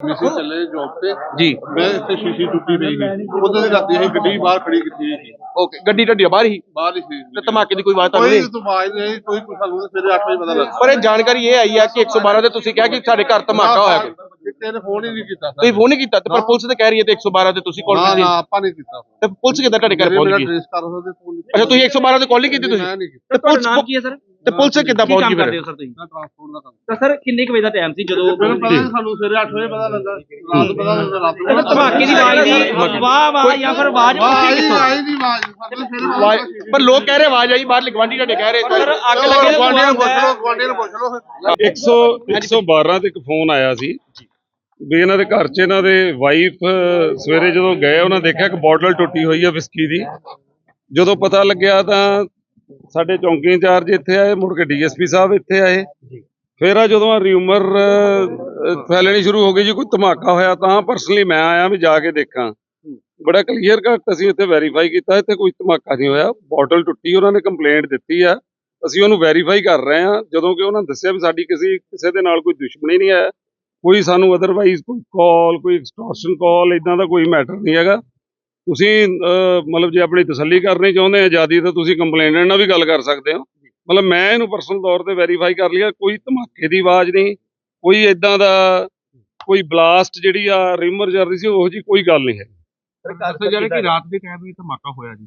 ਮਿਸੇ ਚੱਲੇ ਜੌਬ ਤੇ। ਜੀ। ਮੈਂ ਇੱਥੇ ਸ਼ੀਸ਼ੀ ਟੁੱਟੀ ਪਈ ਸੀ। ਉਦੋਂ ਦੀ ਰਾਤੀ ਅਸੀਂ ਗੱਡੀ ਬਾਹਰ ਖੜੀ ਕੀਤੀ ਸੀ ਓਕੇ ਗੱਡੀ ਢੱਡੀ ਬਾਹਰ ਹੀ? ਬਾਹਰ ਹੀ ਸੀ। ਤੇ ਧਮਾਕੇ ਦੀ ਕੋਈ ਆਵਾਜ਼ ਤਾਂ ਕੋਈ ਨਹੀਂ? ਤੋਂ ਆਵਾਜ਼ ਨਹੀਂ ਕੋਈ ਕੁਛ ਸਾਨੂੰ ਸਵੇਰੇ 8 ਵਜੇ ਪਤਾ ਲੱਗਾ। ਪਰ ਇਹ ਜਾਣਕਾਰੀ ਇਹ ਆਈ ਹੈ ਕਿ 112 ਤੇ ਤੁਸੀਂ ਕਿਹਾ ਕਿ ਸਾਡੇ ਘਰ ਧਮਾਕਾ ਹੋਇਆ ਕੋਈ ਕਿਸੇ ਨੇ ਫੋਨ ਹੀ ਨਹੀਂ ਕੀਤਾ ਤੁਸੀਂ ਫੋਨ ਨਹੀਂ ਕੀਤਾ? ਤੇ ਪਰ ਪੁਲਿਸ ਤੇ ਕਹਿ ਰਹੀ ਹੈ ਤੇ 112 ਤੇ ਤੁਸੀਂ ਕਾਲ ਨਾ ਕੀਤੀ। ਨਾ ਆਪਾਂ ਨਹੀਂ ਕੀਤਾ। ਤੇ ਪੁਲਿਸ ਕਿੱਦਾਂ ਤੁਹਾਡੇ ਘਰ ਪਹੁੰਚ ਗਈ? ਅੱਛਾ ਤੁਸੀਂ 112 ਤੇ ਕਾਲ ਨਹੀਂ ਕੀਤੀ ਤੁਸੀਂ? ਤੇ ਪੁਲਿਸ ਨਾਮ ਕੀ ਹੈ ਸਰ? ਤੇ ਪੁਲਿਸ ਕਿੱਦਾਂ ਕੀ ਪਹੁੰਚ ਕੰਮ ਗਈ ਕਰਦੇ ਫਿਰ ਹੋ ਸਰ ਤੁਸੀਂ? ਟ੍ਰਾਂਸਪੋਰਟ ਦਾ ਕੰਮ ਤਾਂ ਸਰ ਕਿੰਨੇ ਕੁ ਵਜੇ ਦਾ ਟਾਈਮ ਸੀ ਜਦੋਂ ਮੈਨੂੰ ਪਤਾ ਨਹੀਂ ਸਾਨੂੰ ਸਵੇਰੇ 8 ਵਜੇ ਪਤਾ ਲੱਗਾ ਰਾਤ ਪਤਾ ਲੱਗਾ ਰਾਤ ਨੂੰ ਪਤਾ ਧਮਾਕੇ ਦੀ ਆਵਾਜ਼ ਦੀ ਵਾਹ ਵਾਹ ਜਾਂ ਫਿਰ ਆਵਾਜ਼ ਆਈ ਕਿੱਥੋਂ? ਆਈ ਦੀ ਆਵਾਜ਼ ਸਾਨੂੰ ਸਵੇਰੇ ਆਵਾਜ਼- ਪਰ ਲੋਕ ਕਹਿ ਰਹੇ ਆਵਾਜ਼ ਆਈ ਬਾਹਰ ਗਵਾਂਢੀ ਤੁਹਾਡੇ ਕਹਿ ਰਹੇ ਸਰ ਅੱਗ ਲੱਗੇ ਗੁਆਂਢੀਆਂ ਨੂੰ ਪੁੱਛ ਲਓ ਗੁਆਂਢੀਆਂ ਨੂੰ ਪੁੱਛ ਲਓ। ਫਿਰ 100 112 ਤੇ ਇੱਕ ਫੋਨ ਆਇਆ ਸੀ। ਵੀ ਇਹਨਾਂ ਦੇ ਘਰ 'ਚ ਇਹਨਾਂ ਦੇ ਵਾਈਫ ਸਵੇਰੇ ਜਦੋਂ ਗਏ ਉਹਨਾਂ ਦੇਖਿਆ ਕਿ ਬੋਟਲ ਟੁੱਟੀ ਹੋਈ ਹੈ ਵਿਸਕੀ ਦੀ। ਜਦੋਂ ਪਤਾ ਲੱਗਿਆ ਤਾਂ ਸਾਡੇ ਚੌਂਕੀ ਇੰਚਾਰਜ ਇੱਥੇ ਆਏ ਮੁੜ ਕੇ ਡੀਐਸਪੀ ਸਾਹਿਬ ਇੱਥੇ ਆਏ। ਫਿਰ ਆ ਜਦੋਂ ਆ ਰਿਊਮਰ ਫੈਲਣੀ ਸ਼ੁਰੂ ਹੋ ਗਈ ਜੀ ਕੋਈ ਧਮਾਕਾ ਹੋਇਆ ਤਾਂ ਪਰਸਨਲੀ ਮੈਂ ਆਇਆ ਵੀ ਜਾ ਕੇ ਦੇਖਾਂ। ਬੜਾ ਕਲੀਅਰ ਕੱਟ ਅਸੀਂ ਇੱਥੇ ਵੈਰੀਫਾਈ ਕੀਤਾ ਇੱਥੇ ਕੋਈ ਧਮਾਕਾ ਨਹੀਂ ਹੋਇਆ। ਬੋਟਲ ਟੁੱਟੀ ਉਹਨਾਂ ਨੇ ਕੰਪਲੇਂਟ ਦਿੱਤੀ ਆ। ਅਸੀਂ ਉਹਨੂੰ ਵੈਰੀਫਾਈ ਕਰ ਰਹੇ ਹਾਂ ਜਦੋਂ ਕਿ ਉਹਨਾਂ ਨੇ ਦੱਸਿਆ ਵੀ ਸਾਡੀ ਕਿਸੇ ਕਿਸੇ ਦੇ ਨਾਲ ਕੋਈ ਦੁਸ਼ਮਣੀ ਨਹੀਂ ਹੈ ਕੋਈ ਸਾਨੂੰ ਅਦਰਵਾਈਜ਼ ਕੋਈ ਕਾਲ ਕੋਈ ਐਕਸਟੋਰਸ਼ਨ ਕਾਲ ਇਦਾਂ ਦਾ ਕੋਈ ਮੈਟਰ ਨਹੀਂ ਹੈਗਾ। ਤੁਸੀਂ ਮਤਲਬ ਜੇ ਆਪਣੀ ਤਸੱਲੀ ਕਰਨੀ ਚਾਹੁੰਦੇ ਆ ਆਜ਼ਾਦੀ ਤਾਂ ਤੁਸੀਂ ਕੰਪਲੇਨੈਂਟ ਨਾਲ ਵੀ ਗੱਲ ਕਰ ਸਕਦੇ ਹੋ। ਮਤਲਬ ਮੈਂ ਇਹਨੂੰ ਪਰਸਨਲ ਤੌਰ ਤੇ ਵੈਰੀਫਾਈ ਕਰ ਲਿਆ ਕੋਈ ਧਮਾਕੇ ਦੀ ਆਵਾਜ਼ ਨਹੀਂ ਕੋਈ ਇਦਾਂ ਦਾ ਕੋਈ ਬਲਾਸਟ ਜਿਹੜੀ ਆ ਰਿਮਰ ਚੱਲ ਰਹੀ ਸੀ ਉਹ ਜੀ ਕੋਈ ਗੱਲ ਨਹੀਂ ਹੈ। ਦੱਸਿਆ ਜਾ ਰਿਹਾ ਕਿ ਰਾਤ ਦੇ ਟਾਈਮ ਵੀ ਧਮਾਕਾ ਹੋਇਆ ਜੀ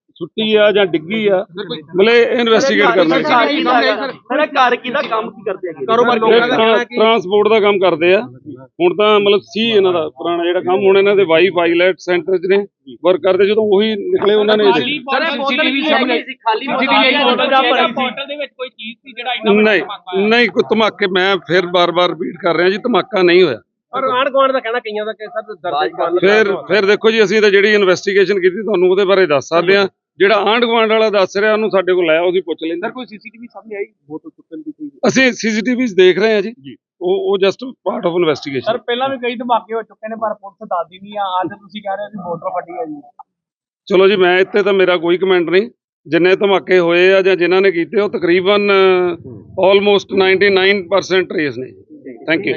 ਸੁੱਟੀ ਆ ਜਾਂ ਡਿੱਗੀ ਆ ਮਤਲਬ ਇਨਵੈਸਟੀਗੇਟ ਕਰਨਾ ਸਰ ਘਰ ਕੀ ਦਾ ਕੰਮ ਕੀ ਕਰਦੇ ਹੈਗੇ? ਕਾਰੋਬਾਰ ਟਰਾਂਸਪੋਰਟ ਦਾ ਕੰਮ ਕਰਦੇ ਆ। ਹੁਣ ਤਾਂ ਮਤਲਬ ਸੀ ਇਹਨਾਂ ਦਾ ਪੁਰਾਣਾ ਜਿਹੜਾ ਕੰਮ ਹੁਣ ਇਹਨਾਂ ਦੇ ਵਾਈਫ ਆਈਲੈਟ ਸੈਂਟਰ 'ਚ ਨੇ ਵਰਕ ਕਰਦੇ ਜਦੋਂ ਉਹੀ ਨਿਕਲੇ ਉਹਨਾਂ ਨੇ ਸਰ ਇਹ ਬੋਤਲ ਵੀ ਸਾਹਮਣੇ ਸੀ? ਖਾਲੀ ਬੋਤਲ ਦਾ ਭਰੀ ਸੀ? ਬੋਤਲ ਦੇ ਵਿੱਚ ਕੋਈ ਚੀਜ਼ ਸੀ ਜਿਹੜਾ ਨਹੀਂ ਨਹੀਂ ਕੋਈ ਧਮਾਕੇ ਮੈਂ ਫਿਰ ਬਾਰ-ਬਾਰ ਰਿਪੀਟ ਕਰ ਰਿਹਾ ਜੀ ਧਮਾਕਾ ਨਹੀਂ ਹੋਇਆ। ਪਰ ਆਣ ਗਵਾਂਡ ਦਾ ਕਹਿਣਾ ਕਈਆਂ ਦਾ ਕਿ ਸਰ ਦਰਦ ਫਿਰ ਫਿਰ ਦੇਖੋ ਜੀ ਅਸੀਂ ਤਾਂ ਜਿਹੜੀ ਇਨਵੈਸਟੀਗੇਸ਼ਨ ਕੀਤੀ ਤੁਹਾਨੂੰ ਉਹਦੇ ਬਾਰੇ ਦੱਸ ਸਕਦੇ ਆ ਜਿਹੜਾ ਆਂਢ ਗੁਆਂਢ ਵਾਲਾ ਦੱਸ ਰਿਹਾ ਉਹਨੂੰ ਸਾਡੇ ਕੋਲ ਆਇਆ ਉਹਦੀ ਪੁੱਛ ਲੈਂਦੇ ਕੋਈ ਸੀਸੀਟੀਵੀ ਸਾਹਮਣੇ ਆਈ? ਬੋਤਲ ਟੁੱਟਣ ਦੀ ਕੋਈ ਅਸੀਂ ਸੀਸੀਟੀਵੀਜ਼ ਦੇਖ ਰਹੇ ਹਾਂ ਜੀ। ਉਹ ਉਹ ਜਸਟ ਪਾਰਟ ਆਫ ਇਨਵੈਸਟੀਗੇਸ਼ਨ ਪਹਿਲਾਂ ਵੀ ਕਈ ਧਮਾਕੇ ਹੋ ਚੁੱਕੇ ਨੇ ਪਰ ਪੁਲਿਸ ਦੱਸਦੀ ਨਹੀਂ ਆ। ਅੱਜ ਤੁਸੀਂ ਕਹਿ ਰਹੇ ਹੋ ਕਿ ਮੋਟਰ ਫਟੀ ਹੈ ਜੀ। ਚਲੋ ਜੀ ਮੈਂ ਇੱਥੇ ਤਾਂ ਮੇਰਾ ਕੋਈ ਕਮੈਂਟ ਨਹੀਂ। ਜਿੰਨੇ ਧਮਾਕੇ ਹੋਏ ਆ ਜਾਂ ਜਿਨ੍ਹਾਂ ਨੇ ਕੀਤੇ ਉਹ ਤਕਰੀਬਨ ਆਲਮੋਸਟ 99% ਟ੍ਰੇਸ ਨੇ। Thank you